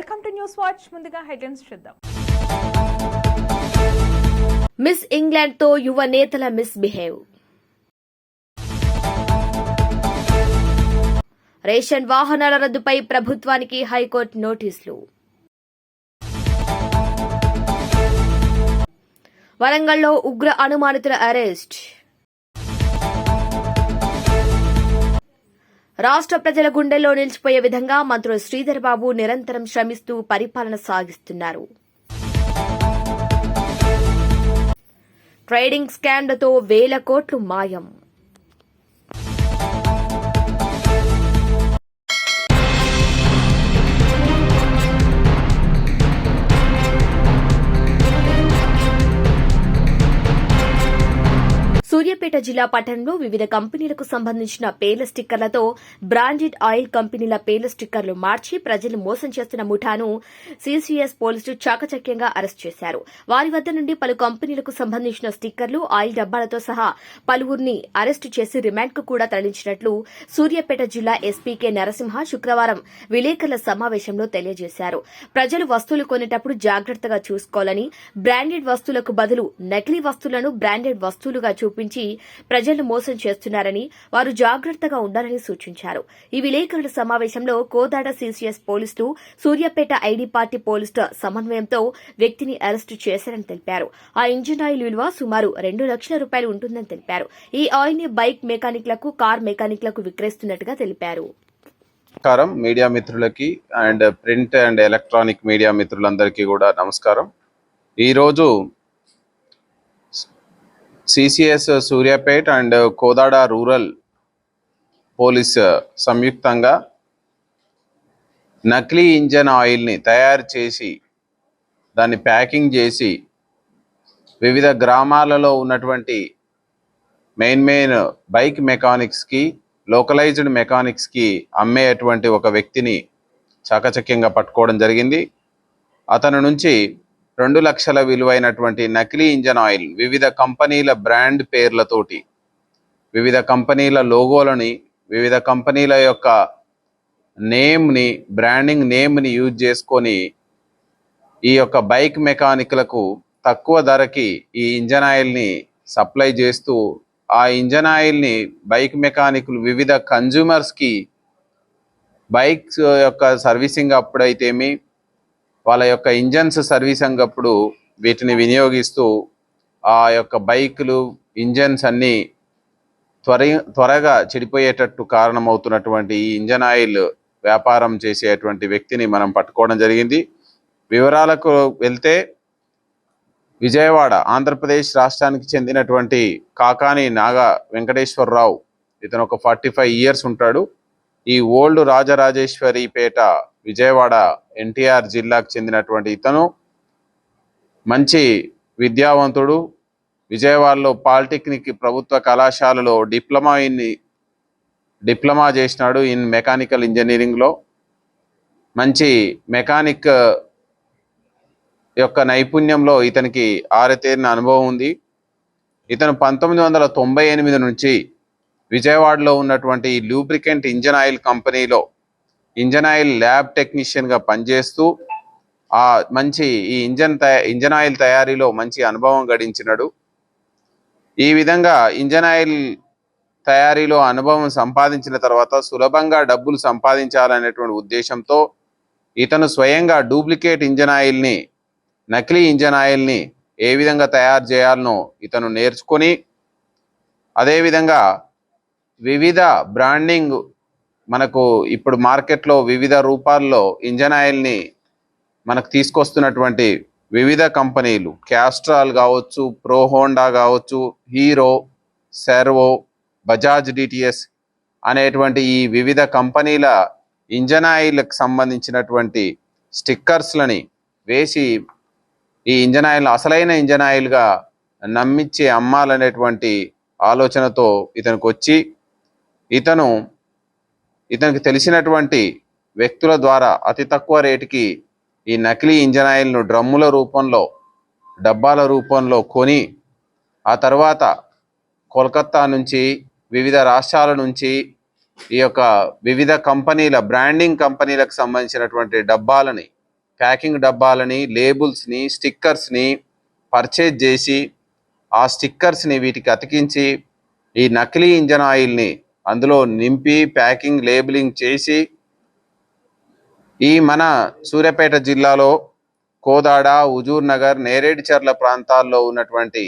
Welcome to news watch. ముందుగా headlines చూద్దాం. Miss ఇంగ్లాండ్తో యువ నేతల మిస్ బిహేవ్ రేషన్ వాహనాల రద్దుపై ప్రభుత్వానికి హైకోర్టు నోటీసులు. వరంగల్లో ఉగ్ర అనుమానితుల అరెస్ట్. రాష్ట్ర ప్రజల గుండెల్లో నిలిచిపోయే విధంగా మంత్రులు శ్రీధర్ బాబు నిరంతరం శ్రమిస్తూ పరిపాలన సాగిస్తున్నారు. ట్రేడింగ్ స్కామ్లతో వేల కోట్లు మాయం. జిల్లా పట్టణంలో వివిధ కంపెనీలకు సంబంధించిన పేర్ల స్టిక్కర్లతో బ్రాండెడ్ ఆయిల్ కంపెనీల పేర్ల స్టిక్కర్లు మార్చి ప్రజలు మోసం చేస్తున్న ముఠాను సీసీఎస్ పోలీసులు చాకచక్యంగా అరెస్ట్ చేశారు. వారి వద్ద నుండి పలు కంపెనీలకు సంబంధించిన స్టిక్కర్లు ఆయిల్ డబ్బాలతో సహా పలువురిని అరెస్టు చేసి రిమాండ్కు కూడా తరలించినట్లు సూర్యాపేట జిల్లా ఎస్పీకే నరసింహ శుక్రవారం విలేకరుల సమావేశంలో తెలియజేశారు. ప్రజలు వస్తువులు కొనేటప్పుడు జాగ్రత్తగా చూసుకోవాలని బ్రాండెడ్ వస్తువులకు బదులు నకిలీ వస్తువులను బ్రాండెడ్ వస్తువులుగా చూపించి ప్రజలను మోసం చేస్తున్నారని వారు జాగ్రత్తగా ఉండాలని సూచించారు. ఈ విలేకరుల సమావేశంలో కోదాడ సీసీఎస్ పోలీసులు సూర్యాపేట ఐడి పార్టీ పోలీసుల సమన్వయంతో వ్యక్తిని అరెస్టు చేశారని తెలిపారు. ఆ ఇంజిన్ ఆయిల్ విలువ సుమారు రెండు లక్షల రూపాయలు ఉంటుందని తెలిపారు. ఈ ఆయిల్ని బైక్ మెకానిక్లకు కార్ మెకానిక్లకు విక్రయిస్తున్నట్టుగా తెలిపారు. నమస్కారం. మీడియా మిత్రులకి and print and electronic media మిత్రులందరికీ కూడా నమస్కారం. ఈరోజు CCS Suryapet and Kodada rural police సంయుక్తంగా నకిలీ ఇంజన్ ఆయిల్ని తయారు చేసి దాన్ని ప్యాకింగ్ చేసి వివిధ గ్రామాలలో ఉన్నటువంటి మెయిన్ మెయిన్ బైక్ మెకానిక్స్కి లోకలైజ్డ్ మెకానిక్స్కి అమ్మేటువంటి ఒక వ్యక్తిని చాకచక్యంగా పట్టుకోవడం జరిగింది. అతని నుంచి రెండు లక్షల విలువైనటువంటి నకిలీ ఇంజన్ ఆయిల్ వివిధ కంపెనీల బ్రాండ్ పేర్లతోటి వివిధ కంపెనీల లోగోలని వివిధ కంపెనీల యొక్క నేమ్ని బ్రాండింగ్ నేమ్ని యూజ్ చేసుకొని ఈ యొక్క బైక్ మెకానిక్లకు తక్కువ ధరకి ఈ ఇంజన్ ఆయిల్ని సప్లై చేస్తూ ఆ ఇంజన్ ఆయిల్ని బైక్ మెకానిక్లు వివిధ కన్జ్యూమర్స్కి బైక్స్ యొక్క సర్వీసింగ్ అప్పుడైతేమి వాళ్ళ యొక్క ఇంజన్స్ సర్వీసింగ్ అప్పుడు వీటిని వినియోగిస్తూ ఆ యొక్క బైకులు ఇంజన్స్ అన్నీ త్వర త్వరగా చెడిపోయేటట్టు కారణమవుతున్నటువంటి ఈ ఇంజన్ ఆయిల్ వ్యాపారం చేసేటువంటి వ్యక్తిని మనం పట్టుకోవడం జరిగింది. వివరాలకు వెళ్తే విజయవాడ ఆంధ్రప్రదేశ్ రాష్ట్రానికి చెందినటువంటి కాకాని నాగ వెంకటేశ్వరరావు. ఇతను ఒక ఫార్టీ ఫైవ్ ఇయర్స్ ఉంటాడు. ఈ ఓల్డ్ రాజరాజేశ్వరి పేట విజయవాడ ఎన్టీఆర్ జిల్లాకు చెందినటువంటి ఇతను. మంచి విద్యావంతుడు. విజయవాడలో పాలిటెక్నిక్ ప్రభుత్వ కళాశాలలో డిప్లొమా ఇన్ డిప్లొమా చేసినాడు ఇన్ మెకానికల్ ఇంజనీరింగ్లో. మంచి మెకానిక్ యొక్క నైపుణ్యంలో ఇతనికి ఆరతేరిన అనుభవం ఉంది. ఇతను పంతొమ్మిది వందల తొంభై ఎనిమిది నుంచి విజయవాడలో ఉన్నటువంటి లూబ్రికెంట్ ఇంజన్ ఆయిల్ కంపెనీలో ఇంజన్ ఆయిల్ ల్యాబ్ టెక్నీషియన్గా పనిచేస్తూ ఆ మంచి ఈ ఇంజన్ ఇంజన్ ఆయిల్ తయారీలో మంచి అనుభవం గడించినాడు. ఈ విధంగా ఇంజన్ ఆయిల్ తయారీలో అనుభవం సంపాదించిన తర్వాత సులభంగా డబ్బులు సంపాదించాలనేటువంటి ఉద్దేశంతో ఇతను స్వయంగా డూప్లికేట్ ఇంజన్ ఆయిల్ని నకిలీ ఇంజన్ ఆయిల్ని ఏ విధంగా తయారు చేయాలనో ఇతను నేర్చుకొని అదేవిధంగా వివిధ బ్రాండింగ్ మనకు ఇప్పుడు మార్కెట్లో వివిధ రూపాల్లో ఇంజన్ ఆయిల్ని మనకు తీసుకొస్తున్నటువంటి వివిధ కంపెనీలు. క్యాస్ట్రాల్ కావచ్చు ప్రో హోండా కావచ్చు హీరో సెర్వో బజాజ్ డిటిఎస్ అనేటువంటి ఈ వివిధ కంపెనీల ఇంజన్ ఆయిల్కి సంబంధించినటువంటి స్టిక్కర్స్లని వేసి ఈ ఇంజన్ ఆయిల్ అసలైన ఇంజన్ ఆయిల్గా నమ్మించి అమ్మాలనేటువంటి ఆలోచనతో ఇతనికి వచ్చి ఇతను ఇతనికి తెలిసినటువంటి వ్యక్తుల ద్వారా అతి తక్కువ రేటుకి ఈ నకిలీ ఇంజన్ ఆయిల్ను డ్రమ్ముల రూపంలో డబ్బాల రూపంలో కొని ఆ తర్వాత కోల్కత్తా నుంచి వివిధ రాష్ట్రాల నుంచి ఈ యొక్క వివిధ కంపెనీల బ్రాండింగ్ కంపెనీలకు సంబంధించినటువంటి డబ్బాలని ప్యాకింగ్ డబ్బాలని లేబుల్స్ని స్టిక్కర్స్ని పర్చేజ్ చేసి ఆ స్టిక్కర్స్ని వీటికి అతికించి ఈ నకిలీ ఇంజన్ ఆయిల్ని అందులో నింపి ప్యాకింగ్ లేబులింగ్ చేసి ఈ మన సూర్యాపేట జిల్లాలో కోదాడ హుజూర్ నగర్ నేరేడుచర్ల ప్రాంతాల్లో ఉన్నటువంటి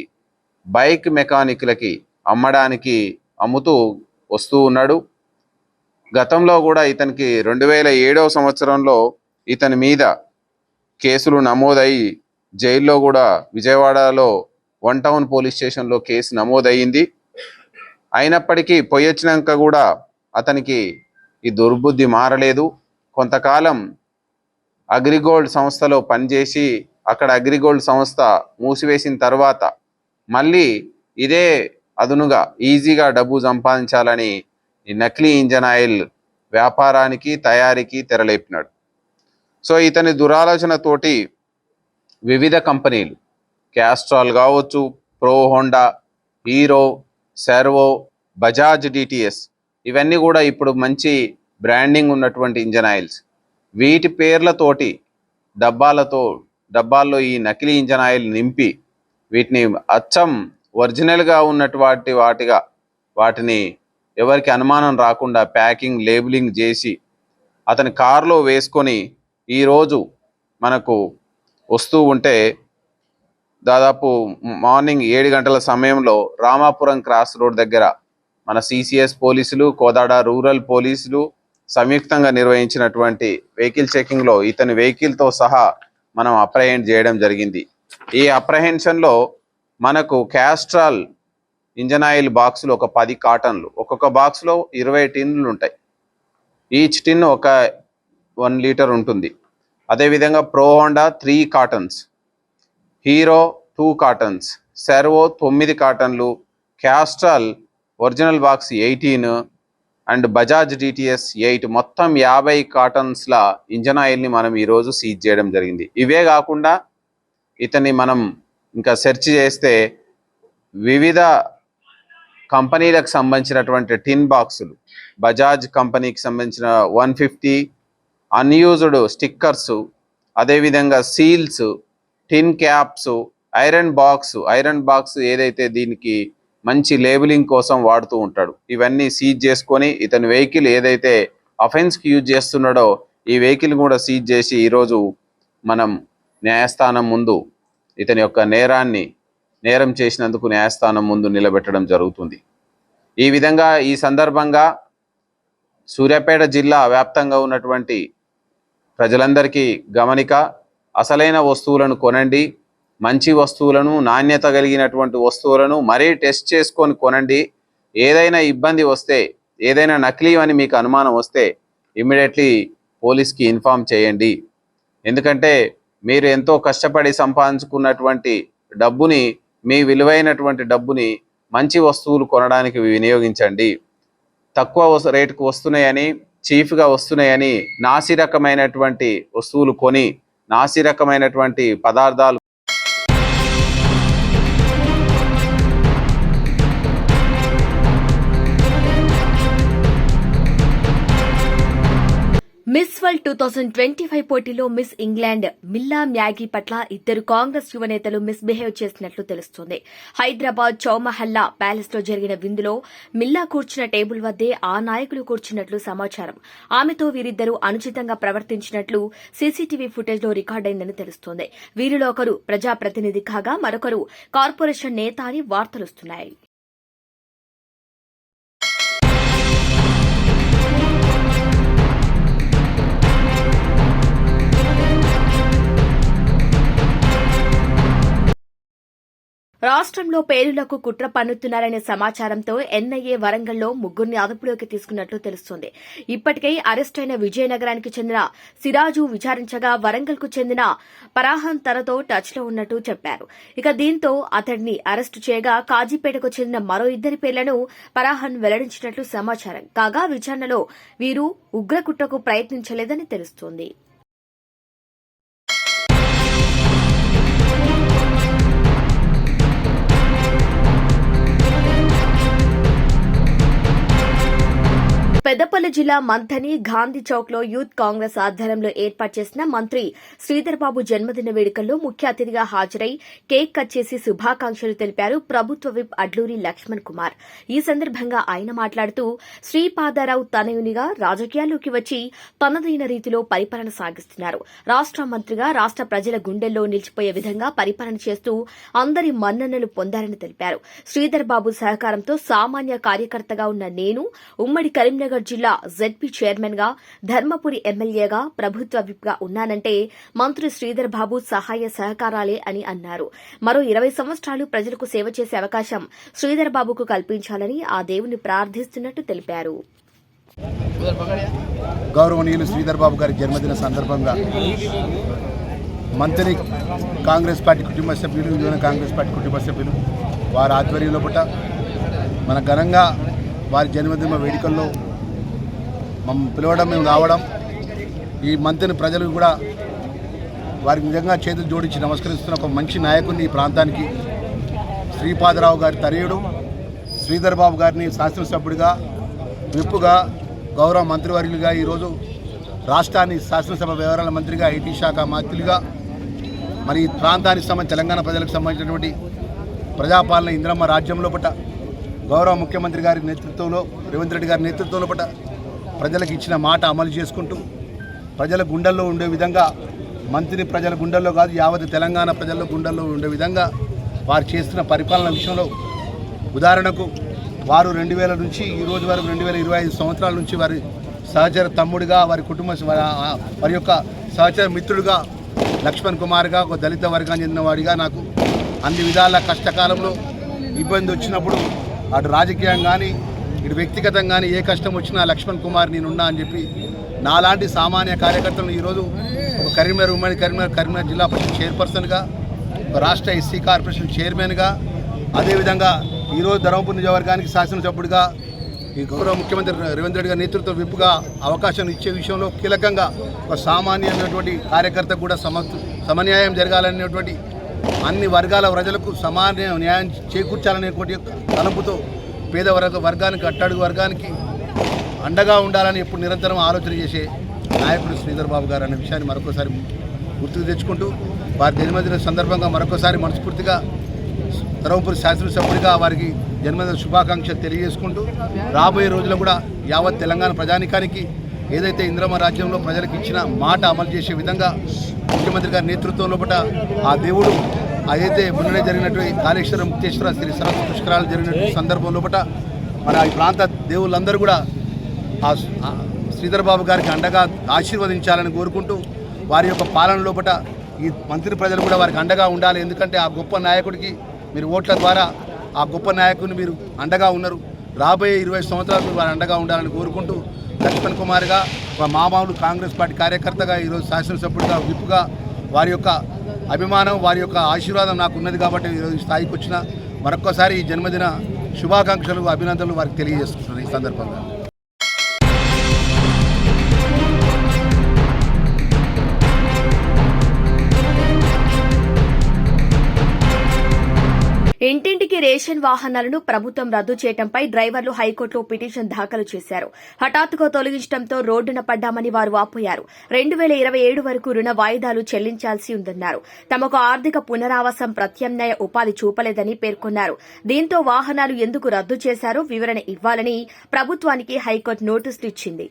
బైక్ మెకానిక్లకి అమ్మడానికి అమ్ముతూ వస్తూ ఉన్నాడు. గతంలో కూడా ఇతనికి రెండు వేల ఏడవ సంవత్సరంలో ఇతని మీద కేసులు నమోదయ్యి జైల్లో కూడా విజయవాడలో వన్ టౌన్ పోలీస్ స్టేషన్లో కేసు నమోదయ్యింది. అయినప్పటికీ పొయ్యొచ్చినాక కూడా అతనికి ఈ దుర్బుద్ధి మారలేదు. కొంతకాలం అగ్రిగోల్డ్ సంస్థలో పనిచేసి అక్కడ అగ్రిగోల్డ్ సంస్థ మూసివేసిన తర్వాత మళ్ళీ ఇదే అదునుగా ఈజీగా డబ్బు సంపాదించాలని ఈ నకిలీ ఇంజన్ ఆయిల్ వ్యాపారానికి తయారీకి తెరలేపినాడు. సో ఇతని దురాలోచనతోటి వివిధ కంపెనీలు క్యాస్ట్రాల్ కావచ్చు pro Honda Hero Servo Bajaj DTS ఇవన్నీ కూడా ఇప్పుడు మంచి బ్రాండింగ్ ఉన్నటువంటి ఇంజన్ ఆయిల్స్ వీటి పేర్లతోటి డబ్బాలతో డబ్బాల్లో ఈ నకిలీ ఇంజన్ ఆయిల్ నింపి వీటిని అచ్చం ఒరిజినల్గా ఉన్నటువంటి వాటిగా వాటిని ఎవరికి అనుమానం రాకుండా ప్యాకింగ్ లేబులింగ్ చేసి అతని కారులో వేసుకొని ఈరోజు మనకు వస్తూ ఉంటే దాదాపు మార్నింగ్ ఏడు గంటల సమయంలో రామాపురం క్రాస్ రోడ్ దగ్గర మన సిసిఎస్ పోలీసులు కోదాడ రూరల్ పోలీసులు సంయుక్తంగా నిర్వహించినటువంటి వెహికల్ చెకింగ్లో ఇతని వెహికల్తో సహా మనం అప్రహెండ్ చేయడం జరిగింది. ఈ అప్రహెన్షన్లో మనకు క్యాస్ట్రాల్ ఇంజన్ ఆయిల్ బాక్సులు ఒక పది కాటన్లు ఒక్కొక్క బాక్స్లో ఇరవై టిన్లు ఉంటాయి. ఈచ్ టిన్ ఒక వన్ లీటర్ ఉంటుంది. అదేవిధంగా pro Honda three cartons Hero two cartons Servo తొమ్మిది కాటన్లు Castrol original box eighteen and Bajaj DTS eight మొత్తం యాభై కాటన్స్ల ఇంజన్ ఆయిల్ని మనం ఈరోజు సీజ్ చేయడం జరిగింది. ఇవే కాకుండా ఇతన్ని మనం ఇంకా సెర్చ్ చేస్తే వివిధ కంపెనీలకు సంబంధించినటువంటి టిన్ బాక్సులు బజాజ్ కంపెనీకి సంబంధించిన వన్ ఫిఫ్టీ అన్యూజ్డ్ స్టిక్కర్స్ అదేవిధంగా seals tin caps iron box iron box ఏదైతే దీనికి మంచి లేబులింగ్ కోసం వాడుతూ ఉంటాడు ఇవన్నీ సీజ్ చేసుకొని ఇతని వెహికల్ ఏదైతే అఫెన్స్కి యూజ్ చేస్తున్నాడో ఈ వెహికల్ కూడా సీజ్ చేసి ఈరోజు మనం న్యాయస్థానం ముందు ఇతని యొక్క నేరాన్ని నేరం చేసినందుకు న్యాయస్థానం ముందు నిలబెట్టడం జరుగుతుంది. ఈ విధంగా ఈ సందర్భంగా సూర్యాపేట జిల్లా వ్యాప్తంగా ఉన్నటువంటి ప్రజలందరికీ గమనిక అసలైన వస్తువులను కొనండి మంచి వస్తువులను నాణ్యత కలిగినటువంటి వస్తువులను మరీ టెస్ట్ చేసుకొని కొనండి. ఏదైనా ఇబ్బంది వస్తే ఏదైనా నకిలీ అని మీకు అనుమానం వస్తే ఇమ్మీడియట్లీ పోలీస్కి ఇన్ఫామ్ చేయండి. ఎందుకంటే మీరు ఎంతో కష్టపడి సంపాదించుకున్నటువంటి డబ్బుని మీ విలువైనటువంటి డబ్బుని మంచి వస్తువులు కొనడానికి వినియోగించండి. తక్కువ వస్తు- రేటుకు వస్తున్నాయని చీఫ్గా వస్తున్నాయని నాసి రకమైనటువంటి వస్తువులు కొని నాసి రకమైనటువంటి పదార్థాలు world two thousand twenty five పోటీలో మిస్ ఇంగ్లాండ్ మిల్లా మ్యాగీ పట్ల ఇద్దరు కాంగ్రెస్ యువనేతలు మిస్బిహేవ్ చేసినట్లు తెలుస్తోంది. హైదరాబాద్ చౌమహల్లా ప్యాలెస్లో జరిగిన విందులో మిల్లా కూర్చున్న టేబుల్ వద్దే ఆ నాయకులు కూర్చున్నట్లు సమాచారం. ఆమెతో వీరిద్దరూ అనుచితంగా ప్రవర్తించినట్లు సీసీటీవీ ఫుటేజ్లో రికార్డైందని తెలుస్తోంది. వీరిలో ఒకరు ప్రజాప్రతినిధి కాగా మరొకరు కార్పొరేషన్ నేత అని వార్తలొస్తున్నాయి. రాష్ట్రంలో పేలులకు కుట్ర పన్నుతున్నారనే సమాచారంతో ఎన్ఐఏ వరంగల్లో ముగ్గురిని అదుపులోకి తీసుకున్నట్లు తెలుస్తోంది. ఇప్పటికే అరెస్ట్ అయిన విజయనగరానికి చెందిన సిరాజు విచారించగా వరంగల్కు చెందిన పరాహన్ తనతో టచ్లో ఉన్నట్టు చెప్పారు. ఇక దీంతో అతడిని అరెస్టు చేయగా కాజీపేటకు చెందిన మరో ఇద్దరి పేర్లను పరాహన్ వెల్లడించినట్లు సమాచారం. కాగా విచారణలో వీరు ఉగ్రకుట్రకు ప్రయత్నించలేదని తెలుస్తోంది. పెద్దపల్లి జిల్లా మంథని గాంధీ చౌక్లో యూత్ కాంగ్రెస్ ఆధ్వర్యంలో ఏర్పాటు చేసిన మంత్రి శ్రీధర్ బాబు జన్మదిన వేడుకల్లో ముఖ్య అతిథిగా హాజరై కేక్ కట్ చేసి శుభాకాంక్షలు తెలిపారు ప్రభుత్వ విప్ అడ్లూరి లక్ష్మణ్ కుమార్. ఈ సందర్భంగా ఆయన మాట్లాడుతూ శ్రీపాదారావు తనయునిగా రాజకీయాల్లోకి వచ్చి తనదైన రీతిలో పరిపాలన సాగిస్తున్నారు. రాష్ట మంత్రిగా రాష్ట ప్రజల గుండెల్లో నిలిచిపోయే విధంగా పరిపాలన చేస్తూ అందరి మన్ననలు పొందారని తెలిపారు. శ్రీధర్ బాబు సహకారంతో సామాన్య కార్యకర్తగా ఉన్న నేను ఉమ్మడి కరీంనగర్ జిల్లా జెడ్పీ చైర్మన్గా ధర్మపురి ఎమ్మెల్యేగా ప్రభుత్వ విప్గా ఉన్నానంటే మంత్రి శ్రీధర్ బాబు సహాయ సహకారాలే అని అన్నారు. మరో ఇరవై సంవత్సరాలు ప్రజలకు సేవ చేసే అవకాశం శ్రీధర్ బాబుకు కల్పించాలని ఆ దేవుని ప్రార్థిస్తున్నట్టు తెలిపారు. గౌరవనీయులు శ్రీధర్ బాబు గారి జన్మదిన సందర్భంగా మంత్రి కాంగ్రెస్ పార్టీ కుటుంబ సభ్యులు యువన కాంగ్రెస్ పార్టీ కుటుంబ సభ్యులు వారి ఆధ్వర్యంలో పుట్ట మన ఘనంగా వారి జన్మదిన వేడుకల్లో మమ్మల్ని పిలవడం మేము రావడం. ఈ మంత్రిని ప్రజలకు కూడా వారికి నిజంగా చేతులు జోడించి నమస్కరిస్తున్న ఒక మంచి నాయకుడిని ఈ ప్రాంతానికి శ్రీపాదరావు గారి తనయుడు శ్రీధర్ బాబు గారిని శాసనసభ్యుడిగా విప్పుగా గౌరవ మంత్రివర్యులుగా ఈరోజు రాష్ట్రాన్ని శాసనసభ వ్యవహారాల మంత్రిగా ఐటీ శాఖ మంత్రులుగా మరి ఈ ప్రాంతానికి సంబంధించి తెలంగాణ ప్రజలకు సంబంధించినటువంటి ప్రజాపాలన ఇంద్రమ్మ రాజ్యంలో పట గౌరవ ముఖ్యమంత్రి గారి నేతృత్వంలో రేవంత్ రెడ్డి గారి నేతృత్వంలో పట్ట ప్రజలకు ఇచ్చిన మాట అమలు చేసుకుంటూ ప్రజల గుండెల్లో ఉండే విధంగా మంత్రి ప్రజల గుండెల్లో కాదు యావత్ తెలంగాణ ప్రజల గుండెల్లో ఉండే విధంగా వారు చేస్తున్న పరిపాలన విషయంలో ఉదాహరణకు వారు రెండు వేల నుంచి ఈ రోజు వరకు రెండు వేల ఇరవై ఐదు సంవత్సరాల నుంచి వారి సహచర తమ్ముడిగా వారి కుటుంబ వారి యొక్క సహచర మిత్రుడిగా లక్ష్మణ్ కుమార్గా ఒక దళిత వర్గానికి చెందిన వాడిగా నాకు అన్ని విధాల కష్టకాలంలో ఇబ్బంది వచ్చినప్పుడు అటు రాజకీయం కానీ ఇటు వ్యక్తిగతంగానే ఏ కష్టం వచ్చినా లక్ష్మణ్ కుమార్ నేనున్నా అని చెప్పి నాలాంటి సామాన్య కార్యకర్తలను ఈరోజు ఒక కరీంనగర్ ఉమ్మడి కరీంనగర్ కరీంనగర్ జిల్లా పరిషత్ చైర్పర్సన్గా ఒక రాష్ట్ర ఎస్సీ కార్పొరేషన్ చైర్మన్గా అదేవిధంగా ఈరోజు ధర్మపురి నియోజకవర్గానికి శాసనసభ్యుడిగా ఈ గౌరవ ముఖ్యమంత్రి రేవంత్ రెడ్డి గారి నేతృత్వ విప్పుగా అవకాశం ఇచ్చే విషయంలో కీలకంగా ఒక సామాన్యమైనటువంటి కార్యకర్త కూడా సమ సమన్యాయం జరగాలనేటువంటి అన్ని వర్గాల ప్రజలకు సమాన న్యాయం చేకూర్చాలనేటువంటి తలంపుతో పేద వర్గ వర్గానికి అట్టడుగు వర్గానికి అండగా ఉండాలని ఎప్పుడు నిరంతరం ఆలోచన చేసే నాయకుడు శ్రీధర్ బాబు గారు అనే విషయాన్ని మరొకసారి గుర్తుకు తెచ్చుకుంటూ వారి జన్మదిన సందర్భంగా మరొకసారి మనస్ఫూర్తిగా ధర్మపురి శాసనసభ్యుడిగా వారికి జన్మదిన శుభాకాంక్షలు తెలియజేసుకుంటూ రాబోయే రోజుల్లో కూడా యావత్ తెలంగాణ ప్రజానికానికి ఏదైతే ఇంద్రమ రాజ్యంలో ప్రజలకు ఇచ్చిన మాట అమలు చేసే విధంగా ముఖ్యమంత్రి గారి నేతృత్వంలో పట ఆ దేవుడు ఏదైతే మొన్ననే జరిగినటువంటి కాళేశ్వరం ముక్తేశ్వర శ్రీ సరస్వతి పుష్కరాలు జరిగినటువంటి సందర్భంలో పట మన ఈ ప్రాంత దేవుళ్ళందరూ కూడా ఆ శ్రీధర్ బాబు గారికి అండగా ఆశీర్వదించాలని కోరుకుంటూ వారి యొక్క పాలన లోపట ఈ మంత్రి ప్రజలు కూడా వారికి అండగా ఉండాలి. ఎందుకంటే ఆ గొప్ప నాయకుడికి మీరు ఓట్ల ద్వారా ఆ గొప్ప నాయకుడిని మీరు అండగా ఉన్నారు. రాబోయే ఇరవై సంవత్సరాలు మీరు వారి అండగా ఉండాలని కోరుకుంటూ లక్ష్మణ్ కుమార్గా ఒక మామూలు కాంగ్రెస్ పార్టీ కార్యకర్తగా ఈరోజు శాసనసభ్యుడిగా విప్పుగా వారి యొక్క అభిమానం వారి యొక్క ఆశీర్వాదం నాకు ఉన్నది కాబట్టి ఈరోజు స్థాయికి వచ్చిన మరొక్కసారి ఈ జన్మదిన శుభాకాంక్షలు అభినందనలు వారికి తెలియజేస్తున్నాను ఈ సందర్భంగా. ఇంటింటికి రేషన్ వాహనాలను ప్రభుత్వం రద్దు చేయడంపై డ్రైవర్లు హైకోర్టులో పిటిషన్ దాఖలు చేశారు. హఠాత్తుగా తొలగించడంతో రోడ్డున పడ్డామని వారు వాపోయారు రెండు వేల ఇరవై ఏడు వరకు రుణ వాయిదాలు చెల్లించాల్సి ఉందన్నారు. తమకు ఆర్థిక పునరావాసం ప్రత్యామ్నాయ ఉపాధి చూపలేదని పేర్కొన్నారు. దీంతో వాహనాలు ఎందుకు రద్దు చేశారో వివరణ ఇవ్వాలని ప్రభుత్వానికి హైకోర్టు నోటీసులు ఇచ్చింది.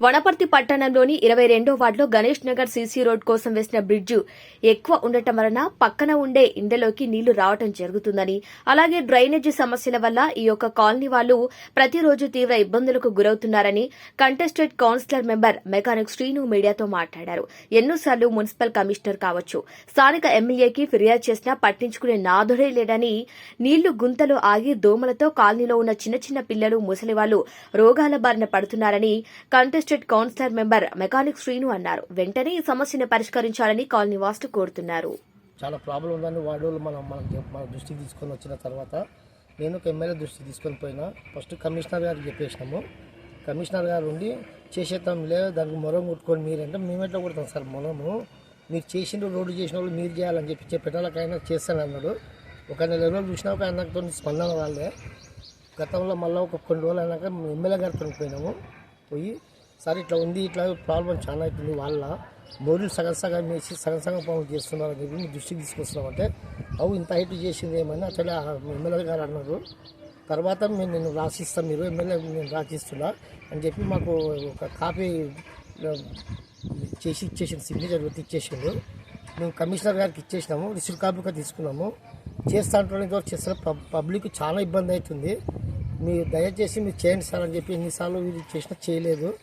వనపర్తి పట్టణంలోని ఇరవై రెండో వార్డులో గణేష్ నగర్ సీసీ రోడ్ కోసం వేసిన బ్రిడ్జు ఎక్కువ ఉండటం వలన పక్కన ఉండే ఇండలోకి నీళ్ళు రావటం జరుగుతుందని అలాగే డ్రైనేజీ సమస్యల వల్ల ఈ యొక్క కాలనీ వాళ్ళు ప్రతిరోజు తీవ్ర ఇబ్బందులకు గురవుతున్నారని contested councillor member mechanic Srinu మీడియాతో మాట్లాడారు. ఎన్నోసార్లు మున్సిపల్ కమిషనర్ కావచ్చు. స్థానిక ఎమ్మెల్యేకి ఫిర్యాదు చేసినా పట్టించుకునే నాథుడే లేడని నీళ్ళు గుంతలు ఆగి దోమలతో కాలనీలో ఉన్న చిన్న చిన్న పిల్లలు ముసలివాళ్ళు రోగాల బారిన పడుతున్నారని contested councillor member mechanic Srinu అన్నారు. వెంటనే ఈ సమస్యను పరిష్కరించాలని కాలనీ వాసులు కోరుతున్నారు. చాలా ప్రాబ్లం ఉందని వాడు మనం మనం దృష్టి మన దృష్టికి తీసుకొని వచ్చిన తర్వాత నేను ఒక ఎమ్మెల్యే దృష్టికి తీసుకొని పోయినా. ఫస్ట్ కమిషనర్ గారికి చెప్పేసినాము. కమిషనర్ గారు ఉండి చేసేద్దాం లేదు దానికి మొరం కొట్టుకొని మీరంటే మేము ఎట్లా కొడతాం సార్ మొరము? మీరు చేసిన రోడ్డు చేసిన వాళ్ళు మీరు చేయాలని చెప్పి చెప్పేటోళ్ళకైనా చేస్తాను అన్నాడు. ఒక నెల రోజులు చూసినా ఒక ఆయనతో స్పందన వాళ్ళే. గతంలో మళ్ళీ ఒక కొన్ని రోజులు అయినాక ఎమ్మెల్యే గారితో పోయినాము. పోయి సార్ ఇట్లా ఉంది ఇట్లా ప్రాబ్లం చాలా అవుతుంది వాళ్ళ. బోర్లు సగం సగం వేసి సగం సగం పనులు చేస్తున్నారని చెప్పి దృష్టికి తీసుకొస్తున్నామంటే అవు ఇంత హైట్ చేసింది ఏమని అట్లా ఎమ్మెల్యే గారు అన్నారు. తర్వాత మేము నేను రాసిస్తాను మీరు ఎమ్మెల్యే నేను రాసిస్తున్నా అని చెప్పి మాకు ఒక కాపీ చేసి ఇచ్చేసింది సిగ్నేచర్ పెట్టి ఇచ్చేసిండు. మేము కమిషనర్ గారికి ఇచ్చేసినాము రిసీవ్ కాపీగా తీసుకున్నాము. చేస్తా అంటున్న ద్వారా చేస్తారు పబ్- పబ్లిక్ చాలా ఇబ్బంది అవుతుంది. మీరు దయచేసి మీరు చేయండి సార్ అని చెప్పి ఎన్నిసార్లు వీళ్ళు చేసినా చేయలేదు.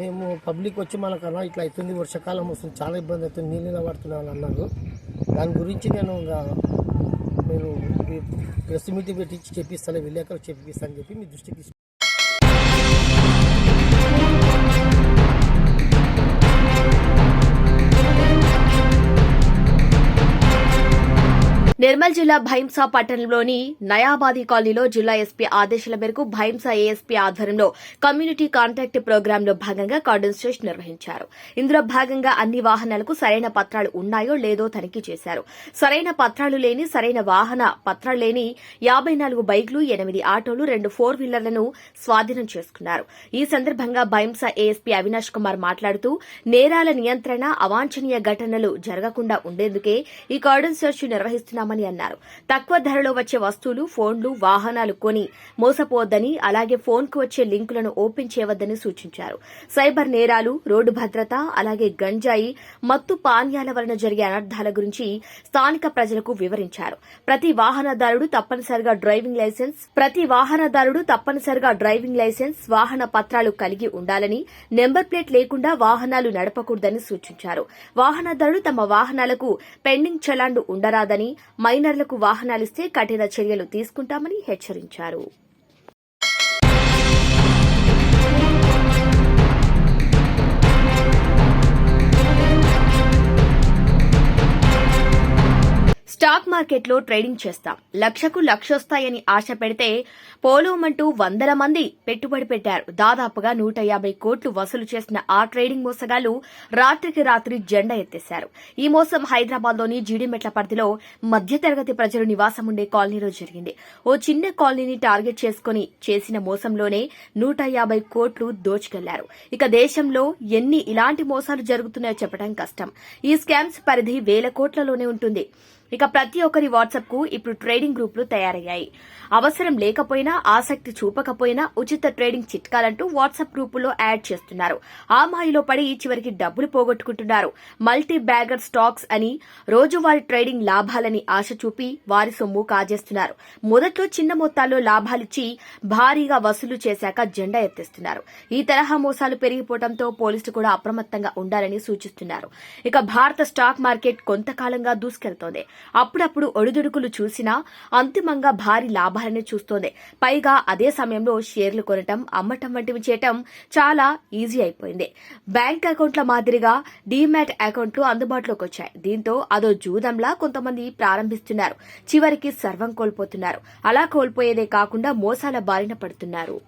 మేము పబ్లిక్ వచ్చి మనకన్నా ఇట్లా అవుతుంది వర్షాకాలం వస్తుంది చాలా ఇబ్బంది అవుతుంది నీళ్ళు నీళ్ళ అని అన్నారు. దాని గురించి నేను నేను ప్రెస్ మీటింగ్ పెట్టి చెప్పిస్తాను విలేకరు చెప్పిస్తాను చెప్పి మీ దృష్టికి నిర్మల్ జిల్లా భైంసా పట్టణంలోని నయాబాది కాలనీలో జిల్లా ఎస్పీ ఆదేశాల మేరకు భైంసా ఏఎస్పీ ఆధ్వర్యంలో కమ్యూనిటీ కాంటాక్ట్ ప్రోగ్రామ్లో భాగంగా కార్డన్ స్టేషన్ నిర్వహించారు. ఇందులో భాగంగా అన్ని వాహనాలకు సరైన పత్రాలు ఉన్నాయో లేదో తనిఖీ చేశారు. సరైన పత్రాలు లేని సరైన వాహన పత్రాలు లేని యాబై నాలుగు బైక్లు ఎనిమిది ఆటోలు రెండు ఫోర్ వీలర్లను స్వాధీనం చేసుకున్నారు. ఈ సందర్భంగా భైంసా ఏఎస్పీ అవినాష్ కుమార్ మాట్లాడుతూ నేరాల నియంత్రణ అవాంఛనీయ ఘటనలు జరగకుండా ఉండేందుకే ఈ కార్డన్ సెర్చ్ నిర్వహిస్తున్నామని అన్నారు. తక్కువ ధరలో వచ్చే వస్తువులు ఫోన్లు వాహనాలు కొని మోసపోవద్దని అలాగే ఫోన్కు వచ్చే లింకులను ఓపెన్ చేయవద్దని సూచించారు. సైబర్ నేరాలు రోడ్డు భద్రత అలాగే గంజాయి మత్తు పానీయాల వలన జరిగే అనర్థాల గురించి స్థానిక ప్రజలకు వివరించారు. ప్రతి వాహనదారుడు తప్పనిసరిగా డ్రైవింగ్ లైసెన్స్ ప్రతి వాహనదారుడు తప్పనిసరిగా డ్రైవింగ్ లైసెన్స్ వాహన పత్రాలు కలిగి ఉండాలని నెంబర్ ప్లేట్ లేకుండా వాహనాలు నడపకూడదని సూచించారు. వాహనదారుడు తమ వాహనాలకు పెండింగ్ చలాండు ఉండరాదని మైనర్లకు వాహనాలిస్తే కఠిన చర్యలు తీసుకుంటామని హెచ్చరించారు. స్టాక్ మార్కెట్లో ట్రేడింగ్ చేస్తాం. లక్షకు లక్షొస్తాయని ఆశ పెడితే పోలోమంటూ వందల మంది పెట్టుబడి పెట్టారు. దాదాపుగా నూట యాభై కోట్లు వసూలు చేసిన ఆ ట్రేడింగ్ మోసగాళ్ళు రాత్రికి రాత్రి జెండా ఎత్తేశారు. ఈ మోసం హైదరాబాద్లోని జీడిమెట్ల పరిధిలో మధ్యతరగతి ప్రజలు నివాసం ఉండే కాలనీలో జరిగింది. ఓ చిన్న కాలనీని టార్గెట్ చేసుకుని చేసిన మోసంలోనే నూట యాభై కోట్లు దోచుకెళ్ళారు. ఇక దేశంలో ఎన్ని ఇలాంటి మోసాలు జరుగుతున్నాయో చెప్పడం కష్టం. ఈ స్కామ్స్ పరిధి వేల కోట్లలోనే ఉంటుంది. ఇక ప్రతి ఒక్కరి వాట్సాప్కు ఇప్పుడు ట్రేడింగ్ గ్రూపులు తయారయ్యాయి. అవసరం లేకపోయినా ఆసక్తి చూపకపోయినా ఉచిత ట్రేడింగ్ చిట్కాలంటూ వాట్సాప్ గ్రూపుల్లో యాడ్ చేస్తున్నారు. ఆ మాయలో పడి చివరికి డబ్బులు పోగొట్టుకుంటున్నారు. మల్టీ బ్యాగర్ స్టాక్స్ అని రోజువారీ ట్రేడింగ్ లాభాలని ఆశ చూపి వారి సొమ్ము కాజేస్తున్నారు. మొదట్లో చిన్న మొత్తాల్లో లాభాలిచ్చి భారీగా వసూలు చేశాక జెండా ఎత్తేస్తున్నారు. ఈ తరహా మోసాలు పెరిగిపోవడంతో పోలీసులు కూడా అప్రమత్తంగా ఉండాలని సూచిస్తున్నారు. ఇక భారత స్టాక్ మార్కెట్ కొంతకాలంగా దూసుకెళ్తోంది. అప్పుడప్పుడు ఒడిదుడుకులు చూసినా అంతిమంగా భారీ లాభాలని చూస్తోంది. పైగా అదే సమయంలో షేర్లు కొనటం అమ్మటం వంటివి చేయటం చాలా ఈజీ అయిపోయింది. బ్యాంక్ అకౌంట్ల మాదిరిగా డీమ్యాట్ అకౌంట్లు అందుబాటులోకి వచ్చాయి. దీంతో అదో జూదంలా కొంతమంది ప్రారంభిస్తున్నారు. చివరికి సర్వం కోల్పోతున్నారు. అలా కోల్పోయేదే కాకుండా మోసాల బారిన పడుతున్నారు.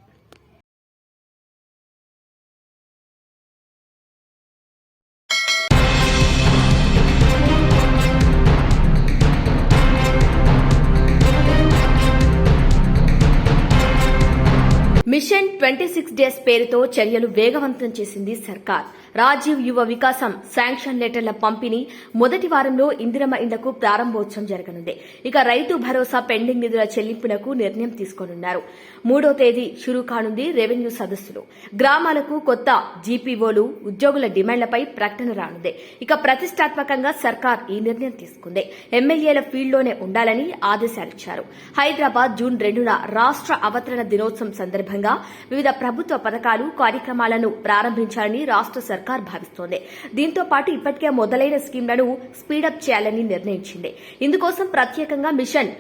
మిషన్ ట్వంటీ సిక్స్ డేస్ పేరుతో చర్యలు వేగవంతం చేసింది సర్కార్. రాజీవ్ యువ వికాసం శాంక్షన్ లెటర్ల పంపిణీ మొదటి వారంలో ఇందిరమ ఇళ్ళకు ప్రారంభోత్సవం జరగనుంది. ఇక రైతు భరోసా పెండింగ్ నిధుల చెల్లింపునకు నిర్ణయం తీసుకోనున్నారు. మూడో తేదీ షురూ కానుంది రెవెన్యూ సదస్సులు. గ్రామాలకు కొత్త జీపీఓలు ఉద్యోగుల డిమాండ్లపై ప్రకటన రానుంది. ఇక ప్రతిష్టాత్మకంగా సర్కార్ ఈ నిర్ణయం తీసుకుంది. ఎమ్మెల్యేల ఫీల్డ్లోనే ఉండాలని ఆదేశాలిచ్చారు హైదరాబాద్ జూన్ రెండున రాష్ట్ర అవతరణ దినోత్సవం సందర్భంగా వివిధ ప్రభుత్వ పథకాలు కార్యక్రమాలను ప్రారంభించాలని రాష్ట్ర సర్కార్ భావిస్తోంది. దీంతో పాటు ఇప్పటికే మొదలైన స్కీమ్లను స్పీడప్ చేయాలని నిర్ణయించింది. ఇందుకోసం ప్రత్యేకంగా మిషన్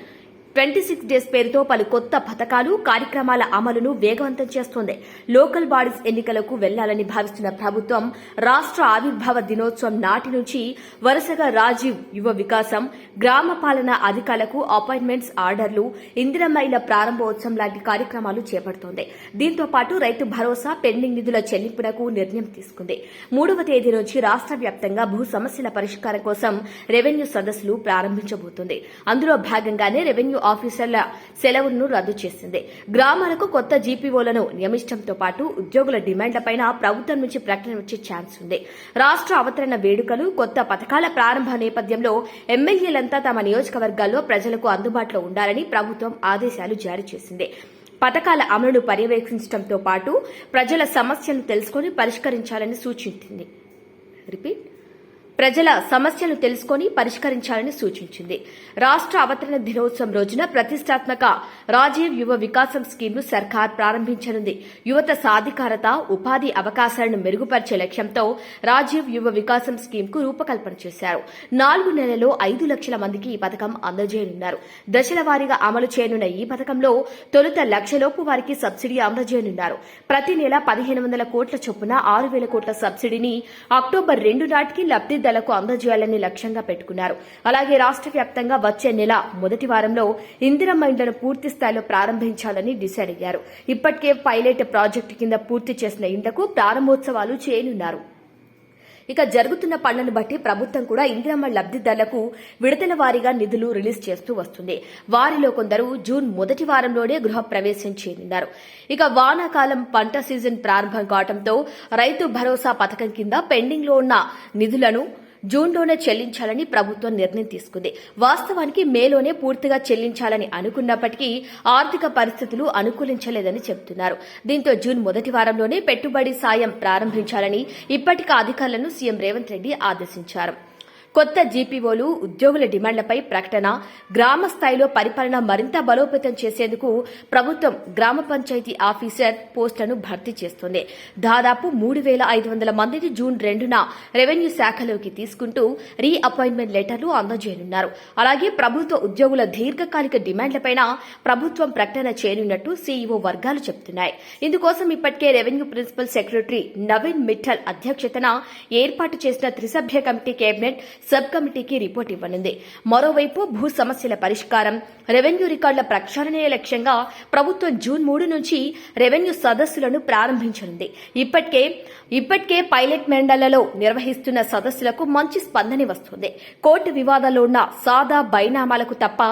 ట్వంటీ సిక్స్ డేస్ పేరుతో పలు కొత్త పథకాలు కార్యక్రమాల అమలును వేగవంతం చేస్తోంది. లోకల్ బాడీస్ ఎన్నికలకు వెళ్ళాలని భావిస్తున్న ప్రభుత్వం రాష్ట్ర ఆవిర్భావ దినోత్సవం నాటి నుంచి వరుసగా రాజీవ్ యువ వికాసం గ్రామ పాలన అధికారులకు అపాయింట్మెంట్స్ ఆర్డర్లు ఇందిరమ్మైల ప్రారంభోత్సవం లాంటి కార్యక్రమాలు చేపడుతోంది. దీంతో పాటు రైతు భరోసా పెండింగ్ నిధుల చెల్లింపునకు నిర్ణయం తీసుకుంది. మూడవ తేదీ నుంచి రాష్ట్ర వ్యాప్తంగా భూ సమస్యల పరిష్కారం కోసం రెవెన్యూ సదస్సులు ప్రారంభించబోతుంది. అందులో భాగంగానే రెవెన్యూ ఆఫీసర్ల సెలవులను రద్దు చేసింది. గ్రామాలకు కొత్త జీపీఓలను నియమించడంతో పాటు ఉద్యోగుల డిమాండ్లపైన ప్రభుత్వం నుంచి ప్రకటన వచ్చే ఛాన్స్ ఉంది. రాష్ట్ర అవతరణ వేడుకలు కొత్త పథకాల ప్రారంభ నేపథ్యంలో ఎమ్మెల్యేలంతా తమ నియోజకవర్గాల్లో ప్రజలకు అందుబాటులో ఉండాలని ప్రభుత్వం ఆదేశాలు జారీ చేసింది. పథకాల అమలును పర్యవేక్షించడంతో పాటు ప్రజల సమస్యలను తెలుసుకుని పరిష్కరించాలని సూచించింది. రిపీట్. ప్రజల సమస్యలు తెలుసుకొని పరిష్కరించాలని సూచించింది. రాష్ట్ర అవతరణ దినోత్సవం రోజున ప్రతిష్టాత్మక రాజీవ్ యువ వికాసం స్కీమ్ను సర్కార్ ప్రారంభించనుంది. యువత సాధికారత ఉపాధి అవకాశాలను మెరుగుపరిచే లక్ష్యంతో రాజీవ్ యువ వికాసం స్కీమ్కు రూపకల్పన చేశారు. నాలుగు నెలల్లో ఐదు లక్షల మందికి ఈ పథకం అందజేయనున్నారు. దశల వారీగా అమలు చేయనున్న ఈ పథకంలో తొలుత లక్షలోపు వారికి సబ్సిడీ అందజేయనున్నారు. ప్రతి నెల పదిహేను వందల కోట్ల చొప్పున ఆరు వేల కోట్ల సబ్సిడీని అక్టోబర్ రెండు నాటికి లబ్దిదారులకు అందజేయాలని లక్ష్యంగా పెట్టుకున్నారు. అలాగే రాష్ట్ర వ్యాప్తంగా వచ్చే నెల మొదటి వారంలో ఇందిరమ్మ ఇండ్లను పూర్తి స్థాయిలో ప్రారంభించాలని డిసైడ్ అయ్యారు. ఇప్పటికే పైలట్ ప్రాజెక్టు కింద పూర్తి చేసిన ఇండ్లకు ప్రారంభోత్సవాలు చేయనున్నారు. ఇక జరుగుతున్న పనులను బట్టి ప్రభుత్వం కూడా ఇందిరమ్మ లబ్దిదారులకు విడతల వారీగా నిధులు రిలీజ్ చేస్తూ వస్తుంది. వారిలో కొందరు జూన్ మొదటి వారంలోనే గృహ ప్రవేశం చేయనున్నారు. ఇక వానాకాలం పంట సీజన్ ప్రారంభం కావడంతో రైతు భరోసా పథకం కింద పెండింగ్లో ఉన్న నిధులను జూన్లోనే చెల్లించాలని ప్రభుత్వం నిర్ణయం తీసుకుంది. వాస్తవానికి మేలోనే పూర్తిగా చెల్లించాలని అనుకున్నప్పటికీ ఆర్థిక పరిస్థితులు అనుకూలించలేదని చెబుతున్నారు. దీంతో జూన్ మొదటి వారంలోనే పెట్టుబడి సాయం ప్రారంభించాలని ఇప్పటికే అధికారులను సీఎం రేవంత్ రెడ్డి ఆదేశించారు. కొత్త జీపీఓలు ఉద్యోగుల డిమాండ్లపై ప్రకటన గ్రామ స్థాయిలో పరిపాలన మరింత బలోపేతం చేసేందుకు ప్రభుత్వం గ్రామ పంచాయతీ ఆఫీసర్ పోస్టులను భర్తీ చేస్తోంది. దాదాపు మూడు వేల ఐదు వందల మందిని జూన్ రెండున రెవెన్యూ శాఖలోకి తీసుకుంటూ రీ అపాయింట్మెంట్ లెటర్లు అందజేయనున్నారు. అలాగే ప్రభుత్వ ఉద్యోగుల దీర్ఘకాలిక డిమాండ్లపైన ప్రభుత్వం ప్రకటన చేయనున్నట్టు సీఈఓ వర్గాలు చెబుతున్నాయి. ఇందుకోసం ఇప్పటికే revenue principal secretary Naveen Mittal అధ్యక్షతన ఏర్పాటు చేసిన త్రిసభ్య కమిటీ కేబినెట్ సబ్ కమిటీకి రిపోర్ట్ ఇవ్వనుంది. మరోవైపు భూ సమస్యల పరిష్కారం రెవెన్యూ రికార్డుల ప్రక్షాళనే లక్ష్యంగా ప్రభుత్వం జూన్ మూడు నుంచి రెవెన్యూ సదస్సులను ప్రారంభించనుంది. ఇప్పటికే ఇప్పటికే పైలట్ మండలలో నిర్వహిస్తున్న సదస్సులకు మంచి స్పందన వస్తుంది. కోర్టు వివాదాల్లో ఉన్న సాదా బైనామాలకు తప్ప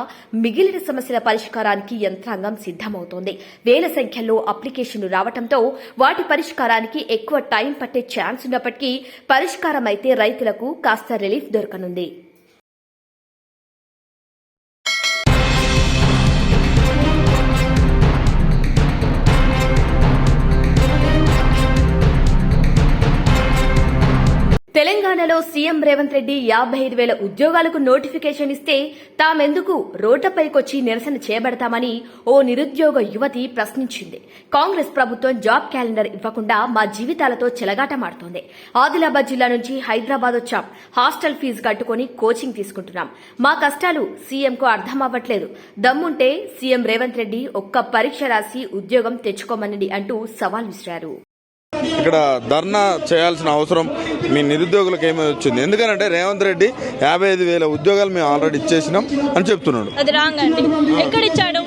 మిగిలిన సమస్యల పరిష్కారానికి యంత్రాంగం సిద్దమవుతోంది వేల సంఖ్యలో అప్లికేషన్లు రావడంతో వాటి పరిష్కారానికి ఎక్కువ టైం పట్టే ఛాన్స్ ఉన్నప్పటికీ పరిష్కారం అయితే రైతులకు కాస్త రిలీఫ్ దొరకనుంది. తెలంగాణలో సీఎం రేవంత్ రెడ్డి యాభై ఐదు వేల ఉద్యోగాలకు నోటిఫికేషన్ ఇస్తే తామెందుకు రోడ్లపైకొచ్చి నిరసన చేపడతామని ఓ నిరుద్యోగ యువతి ప్రశ్నించింది. కాంగ్రెస్ ప్రభుత్వం జాబ్ క్యాలెండర్ ఇవ్వకుండా మా జీవితాలతో చెలగాటమాడుతోంది. ఆదిలాబాద్ జిల్లా నుంచి హైదరాబాద్ వచ్చాం. హాస్టల్ ఫీజు కట్టుకుని కోచింగ్ తీసుకుంటున్నాం. మా కష్టాలు సీఎంకు అర్థం అవ్వట్లేదు దమ్ముంటే సీఎం రేవంత్ రెడ్డి ఒక్క పరీక్ష రాసి ఉద్యోగం తెచ్చుకోమనండి అంటూ సవాల్ విసిరారు. ఇక్కడ ధర్నా చేయాల్సిన అవసరం మీ నిరుద్యోగులకు ఏమీ వచ్చింది? ఎందుకంటే రేవంత్ రెడ్డి యాభై ఐదు వేల ఉద్యోగాలు మేము ఆల్రెడీ ఇచ్చేసినాం అని చెప్తున్నాడు. అది రాంగ్ అండి. ఎక్కడ ఇచ్చాడు?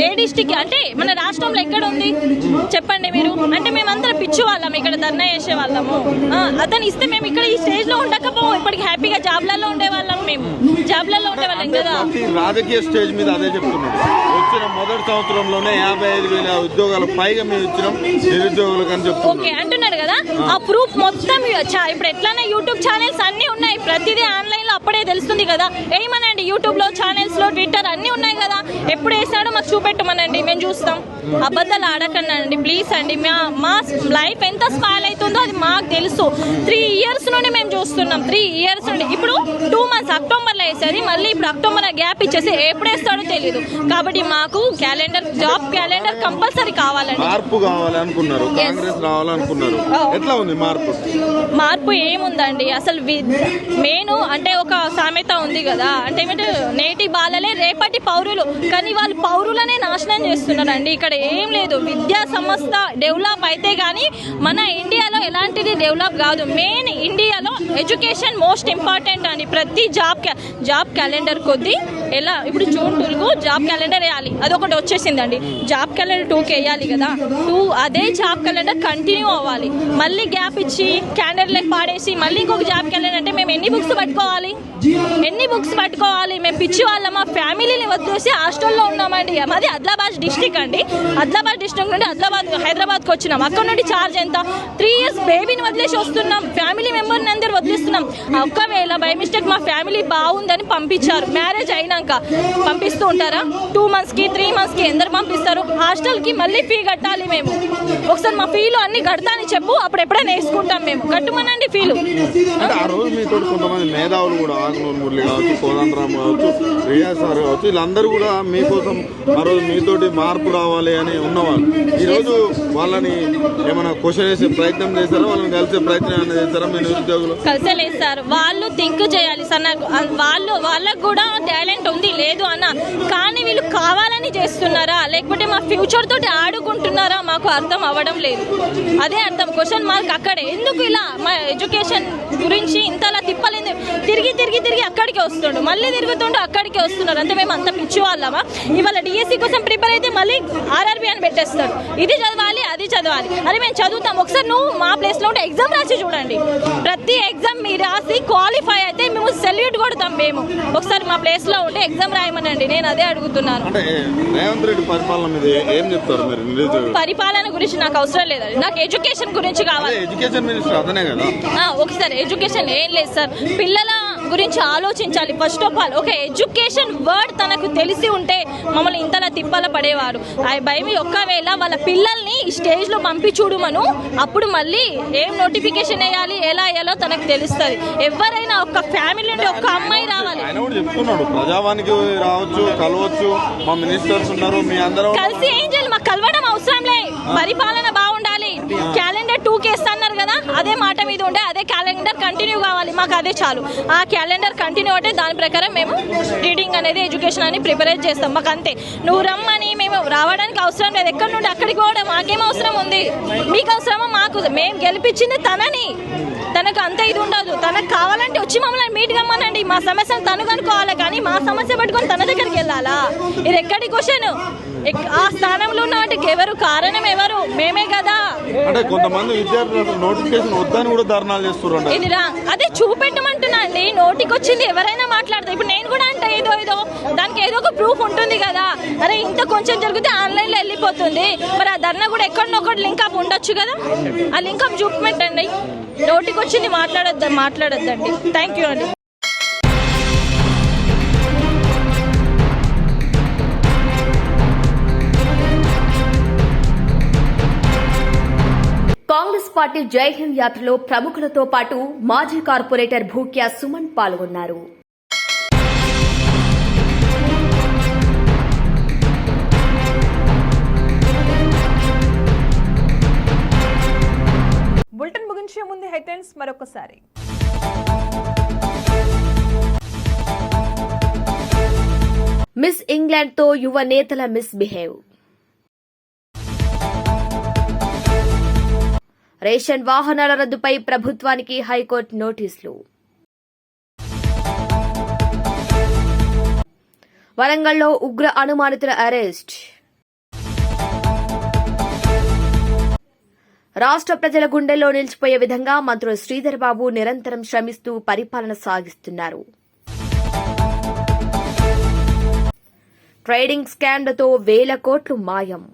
ఏ- డిస్టిక్ అంటే మన రాష్ట్రంలో ఎక్కడ ఉంది? చెప్పండి మీరు. అంటే మేమందరం పిచ్చి వాళ్ళం ఇక్కడ ధర్నా చేసే వాళ్ళము. అతను ఇస్తే మేము ఇక్కడ ఈ స్టేజ్లో ఉండకపో ఇప్పటికి హ్యాపీగా జాబ్లలో ఉండేవాళ్ళం మేము. జాబ్లలో ఉండేవాళ్ళం కదా. రాజకీయ స్టేజ్ మీద అదే చెప్తున్నాడు. వచ్చిన మొదటి సంవత్సరంలోనే యాభై ఐదు వేల ఉద్యోగాలు పైగా మేము ఇచ్చినాం. నిరుద్యోగులకు అని ఓకే అంటున్నారు కదా? ఆ ప్రూఫ్ మొత్తం ఇప్పుడు ఎట్లానే యూట్యూబ్ ఛానల్స్ అన్ని ఉన్నాయి. ప్రతిదీ ఆన్లైన్ లో అప్పుడే తెలుస్తుంది కదా. ఏమనండి? యూట్యూబ్లో ఛానల్స్లో ట్విట్టర్ అన్ని ఉన్నాయి కదా. ఎప్పుడు వేసాడో మాకు చూపెట్టమనండి. మేము చూస్తాం. అబద్ధాలు ఆడకండి అండి ప్లీజ్ అండి మా మా లైఫ్ ఎంత స్పాయిల్ అవుతుందో అది మాకు తెలుసు. త్రీ ఇయర్స్ నుండి మేము చూస్తున్నాం. త్రీ ఇయర్స్ నుండి. ఇప్పుడు టూ మంత్స్ అక్టోబర్లో వేసేది. మళ్ళీ ఇప్పుడు అక్టోబర్ గ్యాప్ ఇచ్చేసి ఎప్పుడు వేస్తాడో తెలియదు కాబట్టి మాకు క్యాలెండర్ జాబ్ క్యాలెండర్ కంపల్సరీ కావాలండి. మార్పు కావాలి అనుకున్నారు కాంగ్రెస్ రావాలనుకున్నారు. ఎట్లా ఉంది మార్పు? మార్పు ఏముందండి? అసలు మెయిన్ అంటే ఒక సామెత ఉంది కదా. అంటే ఏమంటే నేటి బాలలే రేపటి పౌరులు. కానీ వాళ్ళు పౌరులనే నాశనం చేస్తున్నారండి. ఇక్కడ ఏం లేదు. విద్యా సంస్థ డెవలప్ అయితే కానీ మన ఇండియాలో ఎలాంటిది డెవలప్ కాదు. మెయిన్ ఇండియాలో ఎడ్యుకేషన్ మోస్ట్ ఇంపార్టెంట్ అండి. ప్రతి జాబ్ క్యా- జాబ్ క్యాలెండర్ కొద్దీ ఎలా ఇప్పుడు జూన్ టూకు జాబ్ క్యాలెండర్ వేయాలి. అదొకటి వచ్చేసిందండి. జాబ్ క్యాలెండర్ టూకి వేయాలి కదా. టూ అదే జాబ్ క్యాలెండర్ కంటిన్యూ అవ్వాలి. మళ్ళీ గ్యాప్ ఇచ్చి క్యాలెండర్లకు పాడేసి మళ్ళీ ఇంకొక జాబ్ క్యాలెండర్ అంటే మేము ఎన్ని బుక్స్ పట్టుకోవాలి? ఎన్ని బుక్స్ పట్టుకోవాలి? మేము పిచ్చి వాళ్ళ మా ఫ్యామిలీని వదిలేసి హాస్టల్లో ఉన్నామండి. మాది ఆదిలాబాద్ డిస్టిక్ అండి. ఆదిలాబాద్ డిస్టిక్ నుండి ఆదిలాబాద్ హైదరాబాద్కి వచ్చినాం. అక్కడ నుండి ఛార్జ్ ఎంత? త్రీ ఇయర్స్ బేబీని వదిలేసి వస్తున్నాం. ఫ్యామిలీ మెంబర్ని అందరు వదిలేస్తున్నాం. ఒక్కవేళ బై మిస్టేక్ మా ఫ్యామిలీ బాగుందని పంపించారు. మ్యారేజ్ అయినాక పంపిస్తూ ఉంటారా? టూ మంత్స్కి త్రీ మంత్స్కి ఎందరు పంపిస్తారు? హాస్టల్కి మళ్ళీ ఫీ కట్టాలి మేము. ఒకసారి మా ఫీలు అన్ని కడతానని చెప్పు అప్పుడు ఎప్పుడైనా వేసుకుంటాం మేము. కట్టుమనండి ఫీలు ఆ రోజు మీతో కొంతమంది మేధావులు కూడా ఆగనూరు మురళి కావచ్చు కోదండరామ్ కావచ్చు రియాజ్ సార్ కావచ్చు వీళ్ళందరూ కూడా మీకోసం ఆ రోజు మీతోటి మార్పు రావాలి అని ఉన్నవాళ్ళు. ఈరోజు వాళ్ళని ఏమైనా క్వశ్చన్ చేసే ప్రయత్నం చేశారా? వాళ్ళని కలిసే ప్రయత్నం ఏమైనా చేస్తారా మీ నిరుద్యోగులు? కలిసలేదు సార్. వాళ్ళు థింక్ చేయాలి సార్. నాకు వాళ్ళు వాళ్ళకు కూడా టాలెంట్ ఉంది లేదు అన్న. కానీ వీళ్ళు కావాలని చేస్తున్నారా? లేకపోతే మా ఫ్యూచర్ తోటి ఆడుకుంటున్నారా? మాకు అర్థం అవ్వడం లేదు. అదే అర్థం. క్వశ్చన్ మార్క్ అక్కడే. ఎందుకు ఇలా మా ఎడ్యుకేషన్ గురించి ఇంతలా తిప్పలేదు తిరిగి తిరిగి తిరిగి అక్కడికే వస్తుండు మళ్ళీ తిరుగుతుండు అక్కడికే వస్తున్నారు అంటే మేము అంత పిచ్చి వాళ్ళమా ఇవాళ డిఎస్సి కోసం ప్రిపేర్ అయితే మళ్ళీ ఆర్ఆర్బి అని పెట్టేస్తాడు. ఇది చదవాలి అది చదవాలి. అది మేము చదువుతాం. ఒకసారి నువ్వు మా ప్లేస్లో ఉంటే ఎగ్జామ్ రాసి చూడండి. ప్రతి ఎగ్జామ్ మీరు రాసి క్వాలిఫై అయితే మేము సెల్యూట్ కొడతాం మేము. ఒకసారి మా ప్లేస్లో ఉంటే ఎగ్జామ్ రాయమనండి. నేను అదే అడుగుతున్నాను. పరిపాలన గురించి నాకు అవసరం లేదండి నాకు ఎడ్యుకేషన్ గురించి కావాలి. ఒకసారి ఎడ్యుకేషన్ ఏం లేదు సార్. పిల్లల గురించి ఆలోచించాలి. ఫస్ట్ ఆఫ్ ఆల్ ఒక ఎడ్యుకేషన్ వర్డ్ తనకు తెలిసి ఉంటే మమ్మల్ని ఇంతలా తిప్పల పడేవారు. ఆ భయం ఒక్కవేళ వాళ్ళ పిల్లల్ని ఈ స్టేజ్లో పంపి చూడమను అప్పుడు మళ్ళీ ఏం నోటిఫికేషన్ వేయాలి ఎలా వేయాలో తనకు తెలుస్తుంది. ఎవరైనా ఒక ఫ్యామిలీ నుండి ఒక అమ్మాయి రావాలి. ఆయన కూడా చెప్తున్నాడు ప్రజావానికి రావచ్చు కలవచ్చు మా మినిస్టర్స్ ఉన్నారు మీ అందరూ కలిసి ఏం చేయాలి? మాకు కలవడం అవసరం లే. పరిపాలన బాగుండాలి. క్యాలెండర్ టూ కేస్తా అన్నారు కదా అదే మాట మీద ఉండే అదే క్యాలెండర్ కంటిన్యూ కావాలి. మాకు అదే చాలు. ఆ క్యాలెండర్ కంటిన్యూ అంటే దాని ప్రకారం మేము రీడింగ్ అనేది ఎడ్యుకేషన్ అని ప్రిపేర్ చేస్తాం. మాకు అంతే. నువ్వు రమ్మని మేము రావడానికి అవసరం లేదు. ఎక్కడి నుండి అక్కడికి పోవడం మాకేం అవసరం ఉంది? మీకు అవసరమా? మాకు. మేము గెలిపించింది తనని. తనకు అంత ఇది ఉండదు. తనకు కావాలంటే వచ్చి మమ్మల్ని మీట్ కమ్మనండి మా సమస్యను తను కనుక్కోవాలి కానీ మా సమస్య పట్టుకొని తన దగ్గరికి వెళ్ళాలా? ఇది ఎక్కడి క్వశ్చన్ ఆ స్థానంలో ఉన్న వాటికి ఎవరు కారణం ఎవరు? మేమే కదా. అంటే కొంతమంది విద్యార్థులు నోటిఫికేషన్ వద్దని కూడా ధర్నాలు చేస్తున్నారు అదే చూపెట్టమంటున్నా అండి. నోటికి వచ్చింది ఎవరైనా మాట్లాడతారు. ఇప్పుడు నేను కూడా అంటే ఏదో ఏదో దానికి ఏదో ఒక ప్రూఫ్ ఉంటుంది కదా. అరే ఇంత కొంచెం జరిగితే ఆన్లైన్లో వెళ్ళిపోతుంది. మరి ఆ ధర్నా కూడా ఎక్కడనొక్కడ ఒకటి లింక్ అప్ ఉండొచ్చు కదా? ఆ లింక్ అప్ చూపెట్టండి. నోటికి వచ్చింది మాట్లాడొద్దు మాట్లాడొద్దండి. థ్యాంక్ యూ అండి. కాంగ్రెస్ పార్టీ జై హింద్ యాత్రలో ప్రముఖులతో పాటు మాజీ కార్పొరేటర్ భూక్యా సుమన్ పాల్గొన్నారు. బులెటిన్ ముగించే ముందు హెడ్లైన్స్ మరొకసారి. మిస్ ఇంగ్లాండ్తో యువ నేతల మిస్ రేషన్ వాహనాల రద్దుపై ప్రభుత్వానికి హైకోర్టు నోటీసులు. వరంగల్లో ఉగ్ర అనుమానితుల అరెస్ట్. రాష్ట్ర ప్రజల గుండెల్లో నిలిచిపోయే విధంగా మంత్రులు శ్రీధర్ బాబు నిరంతరం శ్రమిస్తూ పరిపాలన సాగిస్తున్నారు. ట్రేడింగ్ స్కామ్లతో వేల కోట్లు మాయం.